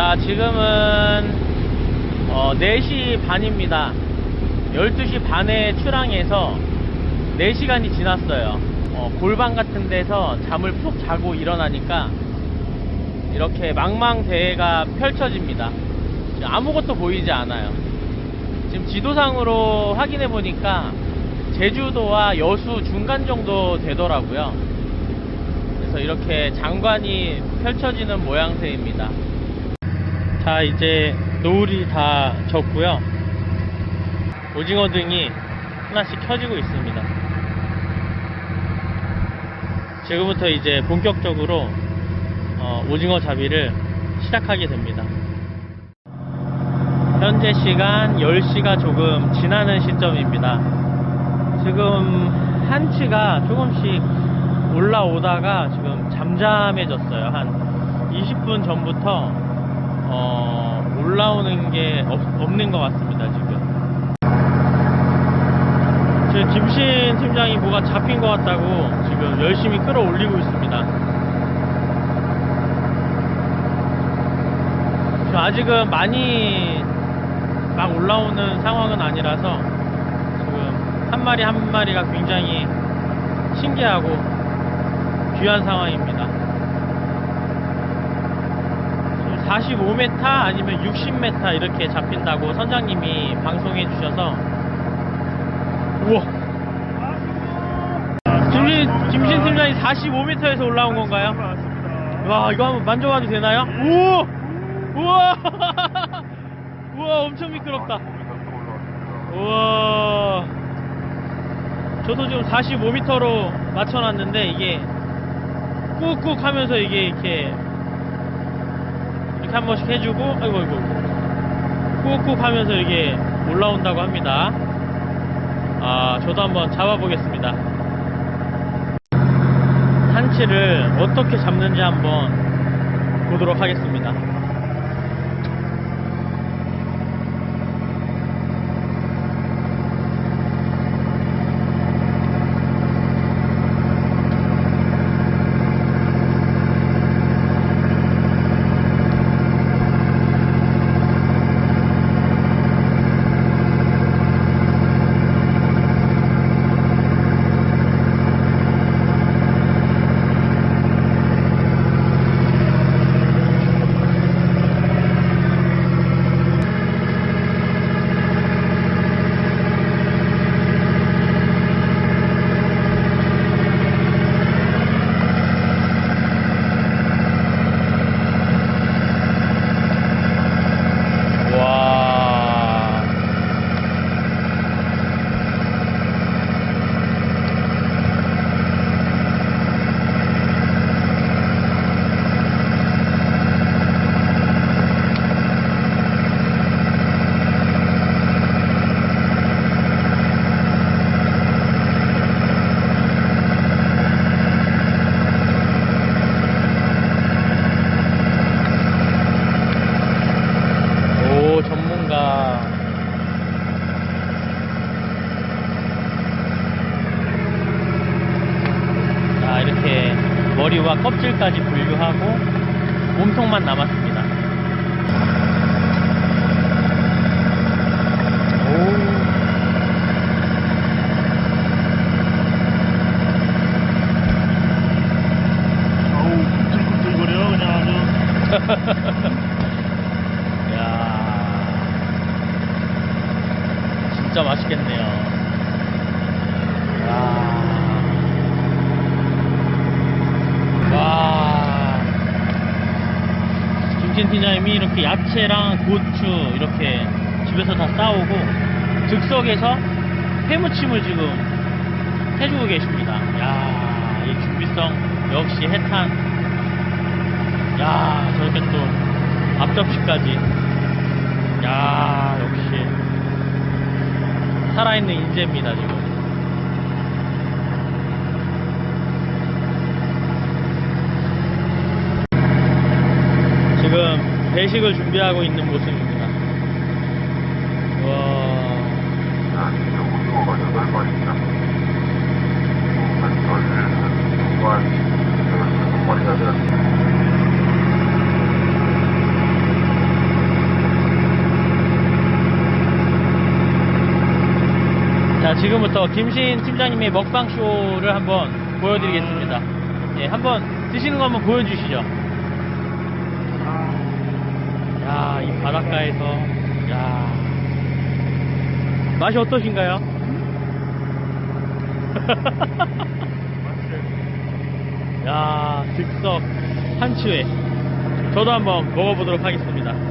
자, 지금은 어, 4시 반입니다. 12시 반에 출항해서 4시간이 지났어요. 어, 골방 같은 데서 잠을 푹 자고 일어나니까 이렇게 망망대해가 펼쳐집니다. 아무것도 보이지 않아요. 지금 지도상으로 확인해 보니까 제주도와 여수 중간 정도 되더라고요. 그래서 이렇게 장관이 펼쳐지는 모양새입니다. 자, 이제 노을이 다 졌고요. 오징어 등이 하나씩 켜지고 있습니다. 지금부터 이제 본격적으로 어, 오징어 잡이를 시작하게 됩니다. 현재 시간 10시가 조금 지나는 시점입니다. 지금 한치가 조금씩 올라오다가 지금 잠잠해졌어요. 한 20분 전부터 어, 올라오는 게 없, 없는 것 같습니다. 지금. 지금 김신 팀장이 뭐가 잡힌 것 같다고 지금 열심히 끌어올리고 있습니다. 아직은 많이 막 올라오는 상황은 아니라서 지금 한 마리 한 마리가 굉장히 신기하고 귀한 상황입니다. 지금 45m 아니면 60m 이렇게 잡힌다고 선장님이 방송해 주셔서. 우와. 김신, 김신 팀장이 45m에서 올라온 건가요? 와 이거 한번 만져봐도 되나요? 우와! 우와! 우와 엄청 미끄럽다. 우와. 저도 지금 45m로 맞춰놨는데 이게 꾹꾹 하면서 이게 이렇게 이렇게 한 번씩 해주고 아이고 아이고. 꾹꾹 하면서 이게 올라온다고 합니다. 아 저도 한번 잡아보겠습니다. 한치를 어떻게 잡는지 한번 보도록 하겠습니다 와. 오, 전문가. 자, 이렇게 머리와 껍질까지 분류하고 몸통만 남았습니다. 오. 아우 꿈틀꿈틀거려 그냥 아주 야 진짜 맛있겠네요. 야. 와. 팀장님이 이렇게 야채랑 고추 이렇게 집에서 다 싸오고 즉석에서 회무침을 지금 해주고 계십니다. 야, 이 준비성 역시 해탄. 야, 저렇게 또 앞접시까지. 야, 역시 살아있는 인재입니다, 지금. 배식을 준비하고 있는 모습입니다. 와. 자, 지금부터 김신 팀장님의 먹방쇼를 한번 보여드리겠습니다. 아. 예, 한번 드시는 거 한번 보여주시죠. 바닷가에서, 야. 맛이 어떠신가요? 야, 즉석 한치회. 저도 한번 먹어보도록 하겠습니다.